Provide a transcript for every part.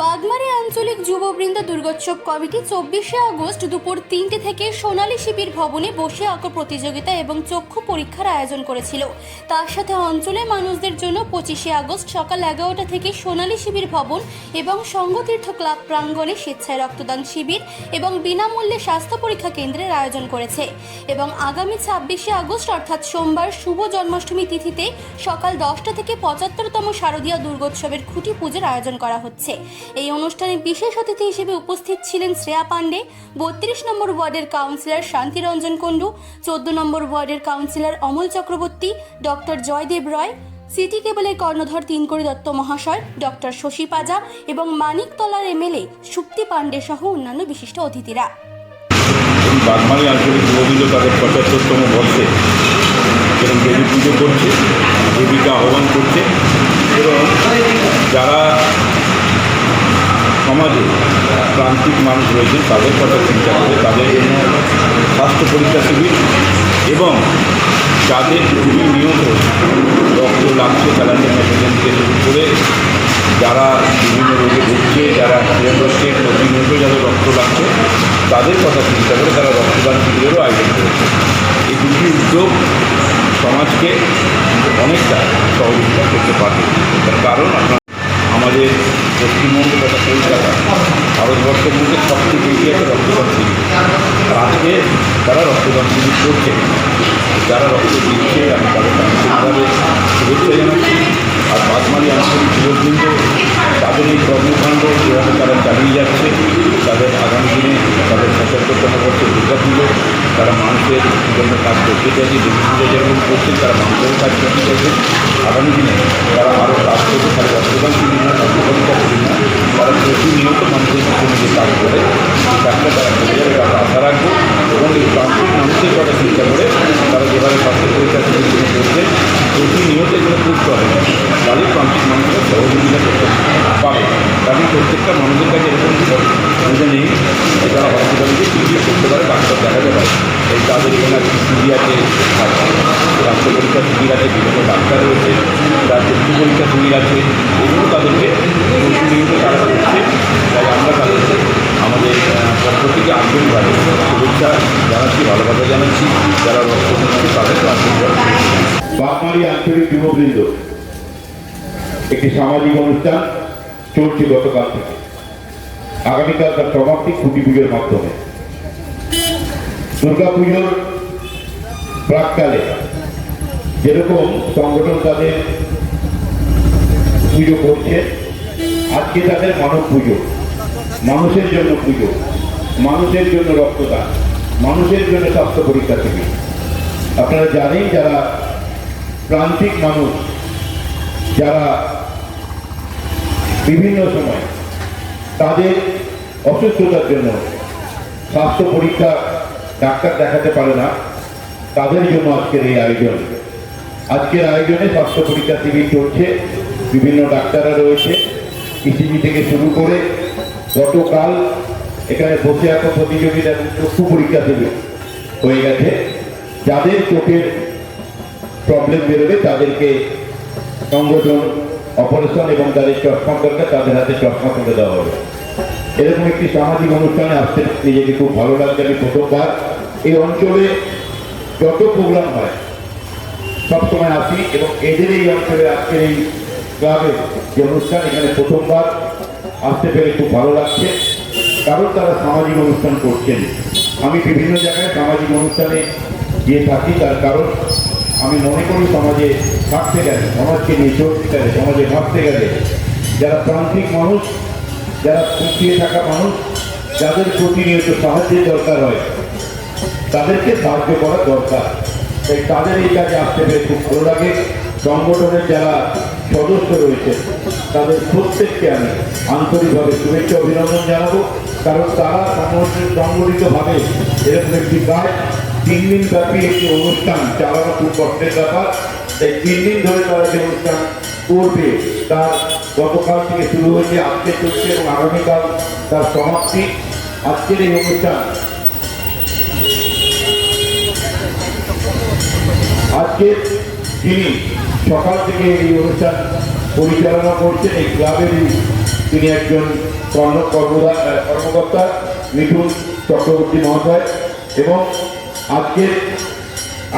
বাগমারি আঞ্চলিক যুববৃন্দ দুর্গোৎসব কমিটি চব্বিশে আগস্ট দুপুর তিনটে থেকে সোনালী শিবির ভবনে বসে আঁকো প্রতিযোগিতা এবং চক্ষু পরীক্ষার আয়োজন করেছিল। তার সাথে অঞ্চলের মানুষদের জন্য পঁচিশে আগস্ট সকাল এগারোটা থেকে সোনালী শিবির ভবন এবং সঙ্গতীর্থ ক্লাব প্রাঙ্গণে স্বেচ্ছায় রক্তদান শিবির এবং বিনামূল্যে স্বাস্থ্য পরীক্ষা কেন্দ্রের আয়োজন করেছে এবং আগামী ছাব্বিশে আগস্ট অর্থাৎ সোমবার শুভ জন্মাষ্টমী তিথিতে সকাল দশটা থেকে পঁচাত্তরতম শারদীয় দুর্গোৎসবের খুঁটি পুজোর আয়োজন করা হচ্ছে। এই অনুষ্ঠানে বিশেষ অতিথি হিসেবে উপস্থিত ছিলেন শ্রেয়া পাণ্ডে, বত্রিশ নম্বর ওয়ার্ডের কাউন্সিলর শান্তিরঞ্জন কুণ্ডু, চোদ্দ নম্বর ওয়ার্ডের councillor Amal Chakraborty, doctor Joydev Roy, city কেবলের কর্ণধর তিনকড়ি দত্ত মহাশয়, ডক্টর শশী পাজা এবং মানিকতলার এমএলএ সুপ্তি পাণ্ডে সহ অন্যান্য বিশিষ্ট অতিথিরা। বাগমারি আঞ্চলিক যুববৃন্দ তাদের পঁচাত্তরতম বর্ষে এবং দেবী পুজো করছে, দেবীকে আহ্বান করছে এবং যারা সমাজে প্রান্তিক মানুষ রয়েছেন, তাদের কথা চিন্তা করে, তাদের জন্য স্বাস্থ্য পরীক্ষা শিবির এবং যাদের খুবই নিয়ত রক্ত লাগছে মেশিন থেকে শুরু করে যারা বিভিন্ন রোগে ভুগছে, যারা হচ্ছে প্রতিনিয়ত যাদের রক্ত লাগছে, তাদের কথা চিন্তা করে তারা রক্তদান শিবিরেরও আয়োজন করেছে। এই দুটি উদ্যোগ সমাজকে অনেকটা সহযোগিতা করতে পারবে তার কারণ আপনার আমাদের পশ্চিমবঙ্গ তথা কলকাতা ভারতবর্ষের মধ্যে সবচেয়ে বেশি একটা রক্তদান শিবির। আজকে তারা রক্তদান শিবির করছে, যারা রক্ত দিচ্ছে, আমি তাদের আন্তরিকভাবে শুভেচ্ছা জানাচ্ছি। আর বাদমারি আঞ্চলিক যুববৃন্দ তাদের এই কর্মকাণ্ড যেভাবে তারা চালিয়ে যাচ্ছে, তাদের আগামী দিনে তাদের পঁচাত্তরতম বর্ষে দুর্গা পুজো তারা মানুষের জন্য কাজ করতে চাইছে দেবী পুজো যেরকম করছে, তারা মানুষের কাজ করতে চাইছে। আগামী দিনে তারা আরও কাজ করবে, তারা রক্তদান শিবির না রক্তদানটা শিবির না তারা প্রতিনিয়ত মানুষের জন্য যে কাজ করে। সেই কাজটা তারা করে যাবে, তারা আশা রাখব। এবং এই প্রান্তিক মানুষের কথা চিন্তা করে তারা যেভাবে স্বাস্থ্য পরীক্ষা শিবিরগুলো করছে প্রতিনিয়ত এগুলো করতে হবে তাহলে প্রান্তিক মানুষের সহযোগিতা করতে পারে কারণ প্রত্যেকটা মানুষের কাছে এরকম সুবিধা নেই যে তারা হসপিটালে গিয়ে চিকিৎসা করতে পারে ডাক্তার দেখাতে পারে এই তাদের এখানে আছে শিবির আছে আর স্বাস্থ্য পরীক্ষা শিবির আছে বিভিন্ন ডাক্তার রয়েছে তার চক্ষু পরীক্ষা শিবির আছে এগুলো তাদেরকে প্রতিনিয়ত তারা করছে তাই আমরা তাদেরকে আমাদের আহ, পক্ষ থেকে আন্তরিকভাবে শুভেচ্ছা জানাচ্ছি ভালোবাসা জানাচ্ছি যারা রক্ত দিচ্ছে তাদেরকে আন্তরিকভাবে বাগমারি আঞ্চলিক যুববৃন্দ একটি সামাজিক অনুষ্ঠান চলছে গতকাল থেকে। আগামীকাল তার সমাপ্তি খুঁটি পুজোর মাধ্যমে। দুর্গা পুজোর প্রাককালে যেরকম সংগঠন তাদের পুজো করছে, আজকে তাদের মানব পুজো। মানুষের জন্য পুজো, মানুষের জন্য রক্তদান, মানুষের জন্য স্বাস্থ্য পরীক্ষা থেকে আপনারা জানেন যারা প্রান্তিক মানুষ যারা বিভিন্ন সময় তাদের অসুস্থতার জন্য স্বাস্থ্য পরীক্ষা ডাক্তার দেখাতে পারে না, তাদের জন্য আজকের এই আয়োজন। আজকের আয়োজনে স্বাস্থ্য পরীক্ষা শিবির চলছে, বিভিন্ন ডাক্তাররা রয়েছে। ইসিজি থেকে শুরু করে গতকাল এখানে বসে এখন প্রতিযোগিতা চক্ষু পরীক্ষা শিবির হয়ে গেছে। যাদের চোখের প্রবলেম বেরোবে, তাদেরকে সংগঠন অপারেশন এবং তাদের চশমা দরকার, তাদের হাতে চশমা তুলে দেওয়া হবে। এরকম একটি সামাজিক অনুষ্ঠানে আসতে নিজেকে খুব ভালো লাগছে, আমি প্রথমবার। এই অঞ্চলে যত প্রোগ্রাম হয় সবসময় আসি এবং এদের এই অঞ্চলে আজকের এই ক্লাবের যে অনুষ্ঠান, এখানে প্রথমবার আসতে পেরে খুব ভালো লাগছে। কারণ তারা সামাজিক অনুষ্ঠান করছেন। আমি বিভিন্ন জায়গায় সামাজিক অনুষ্ঠানে গিয়ে থাকি, তার কারণ আমি মনে করি সমাজে থাকতে গেলে, সমাজকে নিয়ে চলতে গেলে, সমাজে ভাবতে গেলে যারা প্রান্তিক মানুষ, যারা পিছিয়ে থাকা মানুষ, যাদের প্রতিনিয়ত সাহায্যের দরকার হয়, তাদেরকে সাহায্য করা দরকার। তাই তাদের এই কাজে আসতে পেরে খুব ভালো লাগে। সংগঠনের যারা সদস্য রয়েছে, তাদের প্রত্যেককে আমি আন্তরিকভাবে শুভেচ্ছা অভিনন্দন জানাব। কারণ তারা সংগঠিতভাবে এরকম একটি কাজ তিন দিন ব্যাপী একটি অনুষ্ঠান চালানো খুব কষ্টের ব্যাপার। তাই তিন দিন ধরে তারা যে অনুষ্ঠান করবে, তার গতকাল থেকে শুরু হয়েছে, আজকে চলছে এবং আগামীকাল তার সমাপ্তি। আজকের এই অনুষ্ঠান। আজকে তিনি সকাল থেকে এই অনুষ্ঠান পরিচালনা করছেন। এই ক্লাবেরই তিনি একজন কর্ম কর্মকর্তা মিঠুন চক্রবর্তী মহাশয় এবং আজকের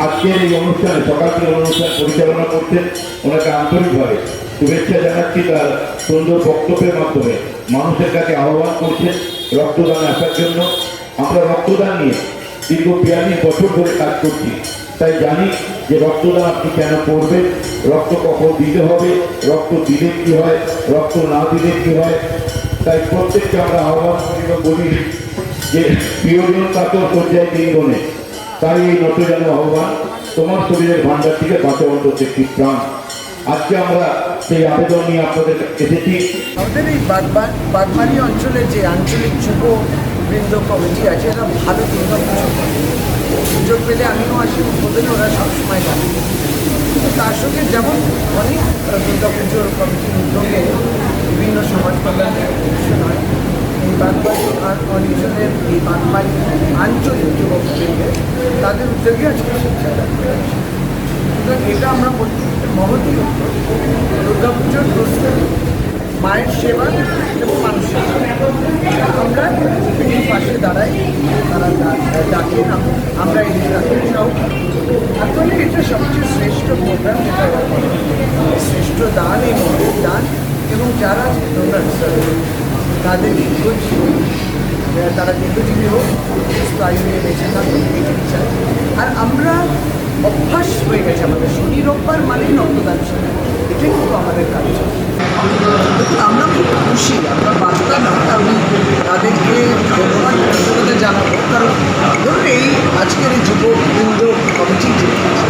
আজকের এই অনুষ্ঠানে, সকাল থেকে অনুষ্ঠান পরিচালনা করছেন ওনাকে আন্তরিকভাবে শুভেচ্ছা জানাচ্ছি তার সুন্দর বক্তব্যের মাধ্যমে। মানুষের কাছে আহ্বান করছেন রক্তদানে আসার জন্য। আমরা রক্তদান নিয়ে দীর্ঘ বিয়াল্লিশ বছর ধরে কাজ করছি। তাই জানি যে রক্তদান আপনি কেন করবেন? রক্ত কখন দিতে হবে? রক্ত দিলে কি হয়? রক্ত না দিলে কি হয়? তাই প্রত্যেককে আমরা আহ্বান বলি যে প্রিয়জন কাতর পর্যায়ে দিনগণে তাই এই নতজানু আহ্বান তোমার শরীরের ভান্ডার থেকে বাঁচা অন্তত একটি প্রাণ। আজকে আমরা সেই আবেদন নিয়ে আপনাদের এসেছি। আমাদের এই বাগমারি অঞ্চলে যে আঞ্চলিক যুব বৃন্দ কমিটি আছে, এরা ভালো দুর্গা। সুযোগ পেলে আমিও আসি, উদ্বোধনে ওরা সবসময় থাকে তার সঙ্গে যেমন অনেক দুর্গা পুজোর কমিটির উদ্যোগে বিভিন্ন সমাজ কল্যাণের হয়। বাগবাড়ি আর অঞ্চলের এই বাগবাড়ি আঞ্চলিক যুবক তাদের উদ্যোগে আজকে শিক্ষাদান করা। সুতরাং এটা আমরা বলি মহতী উদ্যোগ দুর্গা প্রস্তুতি, মায়ের সেবা এবং মানুষের আমরা এই পাশে দাঁড়াই, তারা ডাকেন আমরা এই ডাকেন সব আসলে এটা সবচেয়ে শ্রেষ্ঠ প্রোগ্রাম যেটা শ্রেষ্ঠ দান এই মহৎ দান এবং যারা ডোনার্স তাদের দীর্ঘজীবী তারা দীর্ঘজীবী হোক সুস্থ আয়ু নিয়ে বেঁচে আর আমরা অভ্যাস হয়ে গেছে আমাদের। শনি, রোববার মানেই রক্তদান শিবির। এটাই কিন্তু আমাদের কাজ। আমরা খুব খুশি, আমরা বার্তা না আমি তাদেরকে ধন্যবাদ কৃতজ্ঞতা জানাব কারণ ধরুন এই আজকের এই যুববৃন্দ কমিটি যে আছে,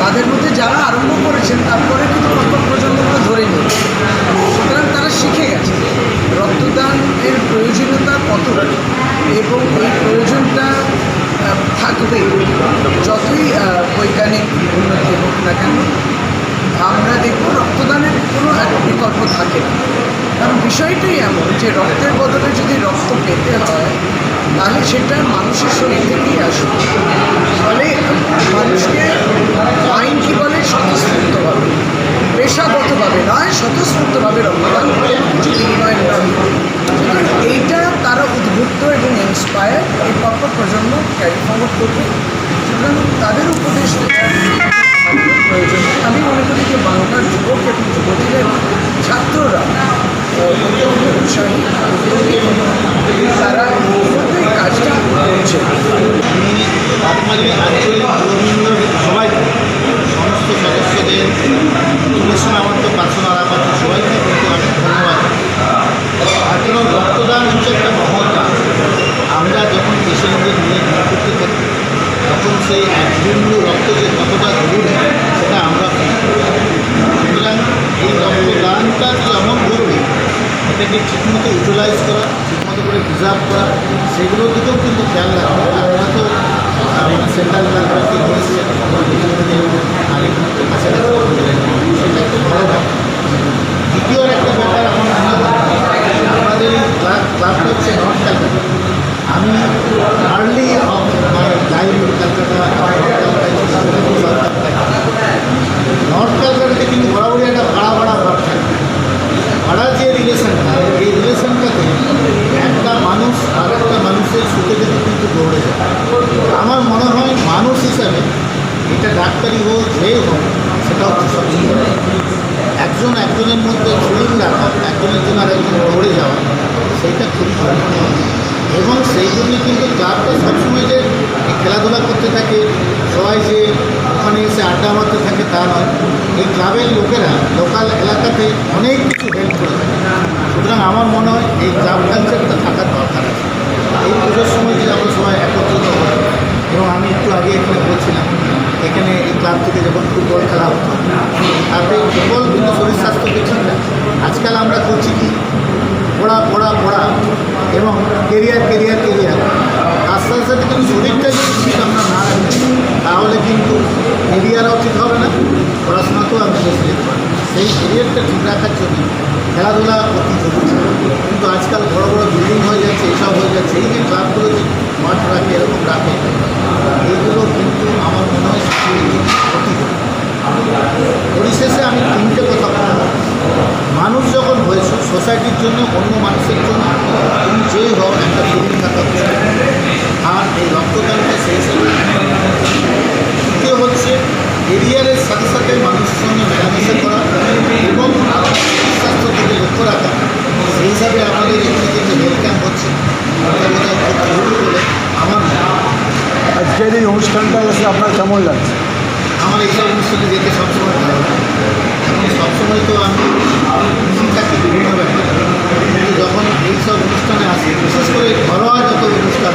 তাদের মধ্যে যারা আরম্ভ করেছেন তারপরে কিন্তু প্রথম প্রজন্মকে ধরে নিয়ে সুতরাং তারা শিখে গেছে রক্তদানের প্রয়োজনীয়তা কতটা এবং এই প্রয়োজনটা আহ, থাকবে যতই আহ, বৈজ্ঞানিক উন্নতি হোক না কেন আমরা দেখব রক্তদানের কোনো এক বিকল্প থাকে না কারণ বিষয়টাই এমন যে রক্তের বদলে যদি রক্ত পেতে হয়, তাহলে সেটা মানুষের শরীর থেকেই আসবে। ফলে মানুষকে আইন কী বলে? স্বতঃস্ফূর্তভাবে, পেশাগতভাবে নয়, স্বতঃস্ফূর্তভাবে রক্তদান করে কিছু বিনিময় নয় সুতরাং এইটা তারা উদ্বুদ্ধ এবং ইন্সপায়ার এই পরপর প্রজন্ম ক্যারি ফরওয়ার্ড করবে। সুতরাং তাদের উপদেশ প্রয়োজন। আমি মনে করি যে বাংলার যুবক এবং যুবতীরা ছাত্ররা অত্যন্ত উৎসাহী এবং তারা এই কাজটা করছে বাগমারি আঞ্চলিক যুববৃন্দ সবাই সমস্ত সদস্যদের তুলসী আমার তো পার্সোনাল আপাত সবাইকে ধন্যবাদ আর কারণ রক্তদান হচ্ছে একটা মহৎ কাজ আমরা যখন পেশেন্টদের নিয়ে ভিড় করতে থাকি তখন সেই এক বিন্দু রক্ত যে কতটা জরুরি সেটা আমরা feel করি। সুতরাং এই রক্তদানটা যেমন জরুরি এটাকে ঠিকমতো ইউটিলাইজ করা ঠিকমতো করে প্রিজার্ভ করা সেগুলোর দিকেও কিন্তু খেয়াল রাখা আমরা তো সেন্ট্রাল ব্যাংককে নিয়েছে আর একটু কাছাকাছি সেটা একটু ভালো ব্যাপার দ্বিতীয় একটা ব্যাপার আমার মনে হয় আমাদের এই ক্লাব ক্লাবটা হচ্ছে নর্থ ক্যালকাটা আমি early of my life Calcutta north ক্যালকাটাতে কিন্তু বরাবরই একটা ভাড়া ভাড়া ভাব থাকে ভাড়া যে রিলেশনটা এই রিলেশনটাতে একটা মানুষ আর একটা মানুষের সুখে যেতে কিন্তু দৌড়ে যায় আমার মনে হয় মানুষ হিসাবে এটা ডাক্তারি হোক যে হোক, সেটা হচ্ছে সবচেয়ে। একজন একজনের মধ্যে ফিলিং রাখা, একজনের জন্য আর একজন দৌড়ে যাওয়া, সেইটা খুবই জরুরি। এবং সেই জন্য কিন্তু ক্লাবটা সবসময় যে খেলাধুলা করতে থাকে, সবাই যে ওখানে এসে আড্ডা মারতে থাকে তা নয়। এই ক্লাবের লোকেরা লোকাল এলাকাতে অনেক কিছু হেল্প করে থাকে। সুতরাং আমার মনে হয় এই ক্লাব কালচারটা থাকার দরকার আছে। খেলাধুলা অতি জরুরি। কিন্তু আজকাল বড় বড় বিল্ডিং হয়ে যাচ্ছে, এসব হয়ে যাচ্ছে। এই যে ক্লাবগুলো যে মাঠ রাখে, এরকম রাখে, এইগুলো কিন্তু আমার মনে হয় অতি পরিশেষে আমি তিনটে কথা বলব। মানুষ যখন হয়েছ সোসাইটির জন্য, অন্য মানুষের জন্য, তুমি যে হও, একটা ফিলিং থাকা আর এই রক্তদানটা শেষ হচ্ছে এরিয়ারের সাথে সাথে মানুষের সঙ্গে এটা আমাদের এখানে যে বলে। আমার মনে আমার আজকের এই অনুষ্ঠানটা এসে আপনার কেমন লাগছে? আমার এইসব অনুষ্ঠানে যেতে সবসময় ভালো লাগে। সবসময় তো আমি থাকি বিভিন্ন ব্যাপার কিন্তু যখন এইসব অনুষ্ঠানে আসি বিশেষ করে ঘরোয়া যত অনুষ্ঠান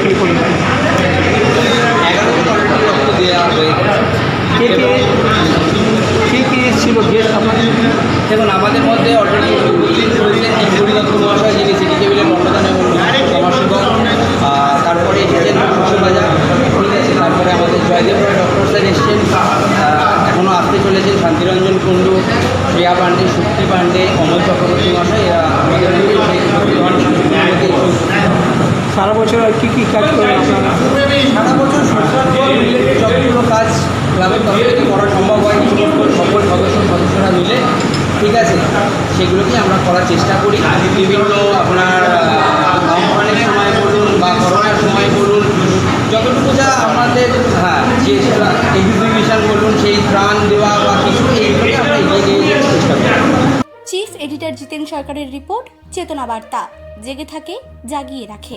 এখানে করে কে কে? কে আমাদের মধ্যে অলরেডি উপস্থিত রয়েছেন তিনপুরি দত্ত মহাশয় যিনি সিটি টেবিলের মর্যাদা এবং তারপরে এসেছেন সুবাজা ঠিক তারপরে আমাদের জয়দেব ডক্টর স্যার এসছেন এখনও আসতে চলেছেন শান্তিরঞ্জন কুণ্ডু, শ্রেয়া পাণ্ডে শক্তি পাণ্ডে, অমল চক্রবর্তী মহাশয়, এরা আমাদের মধ্যে সারা বছর আর কী কী কাজ করেন আপনারা? সারা বছর রিলেটেড যতগুলো কাজ গ্রামের তরফ থেকে করা সম্ভব হয় সকল সদস্য সদস্যরা মিলে ঠিক আছে? সেগুলোকে আমরা করার চেষ্টা করি। বিভিন্ন আপনার আমফানের সময় বলুন বা করোনার সময় বলুন যতটুকু যা আমাদের হ্যাঁ যে এক্সিবিশন বলুন সেই ত্রাণ দেওয়া বা কিছু এইগুলোকে আমরা এগিয়ে নিয়ে চেষ্টা করি। চিফ এডিটর জিতেন সরকারের রিপোর্ট চেতনা বার্তা জেগে থাকে জাগিয়ে রাখে